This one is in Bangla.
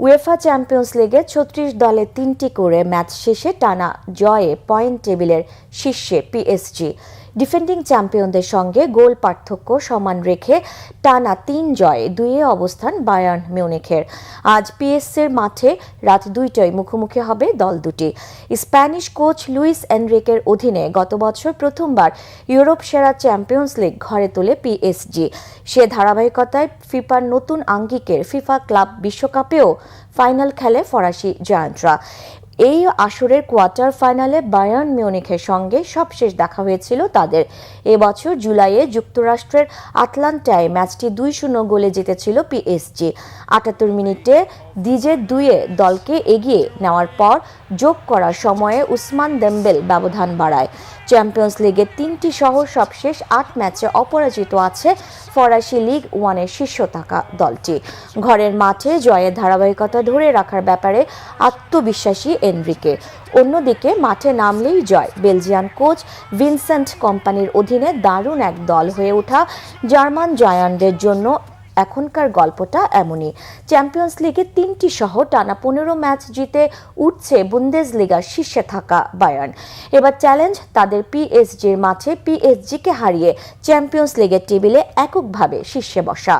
উয়েফা চ্যাম্পিয়ন্স লিগে ছত্রিশ দলে তিনটি করে ম্যাচ শেষে টানা জয়ে পয়েন্ট টেবিলের শীর্ষে পিএসজি ডিফেন্ডিং চ্যাম্পিয়নদের সঙ্গে গোল পার্থক্য সমান রেখে টানা তিন জয়ে দুইয়ে অবস্থান বায়ার্ন মিউনিখের। আজ পিএসসির মাঠে রাত দুইটায় মুখোমুখি হবে দল দুটি। স্প্যানিশ কোচ লুইস এনরিকের অধীনে গত বছর প্রথমবার ইউরোপ সেরা চ্যাম্পিয়ন্স লিগ ঘরে তোলে পিএসজি। সে ধারাবাহিকতায় ফিফার নতুন আঙ্গিকের ফিফা ক্লাব বিশ্বকাপেও ফাইনাল খেলে ফরাসি জায়ান্টরা। এই আসরের কোয়ার্টার ফাইনালে বায়ার্ন মিউনিখের সঙ্গে সবশেষ দেখা হয়েছিল তাদের। এবছর জুলাইয়ে যুক্তরাষ্ট্রের আটলান্টায় ম্যাচটি দুই শূন্য গোলে জিতেছিল পিএসজি। আটাত্তর মিনিটে ডিজে দুয়ে দলকে এগিয়ে নেওয়ার পর যোগ করার সময়ে উসমান দেম্বেল ব্যবধান বাড়ায়। চ্যাম্পিয়ন্স লিগের তিনটি সহ সবশেষ আট ম্যাচে অপরাজিত আছে ফরাসি লিগ ওয়ানের শীর্ষ থাকা দলটি। ঘরের মাঠে জয়ের ধারাবাহিকতা ধরে রাখার ব্যাপারে আত্মবিশ্বাসী এনরিকে। অন্যদিকে মাঠে নামলেই জয়। বেলজিয়ান কোচ ভিনসেন্ট কোম্পানির অধীনে দারুণ এক দল হয়ে ওঠা জার্মান জায়ান্টদের জন্য এখনকার গল্পটা এমনই। চ্যাম্পিয়ন্স লিগে তিনটি সহ টানা পনেরো ম্যাচ জিতে উঠছে বুন্দেজ লিগার শীর্ষে থাকা বায়ার্ন। এবার চ্যালেঞ্জ তাদের পিএসজির মাঠে পিএসজিকে হারিয়ে চ্যাম্পিয়ন্স লিগের টেবিলে এককভাবে শীর্ষে বসা।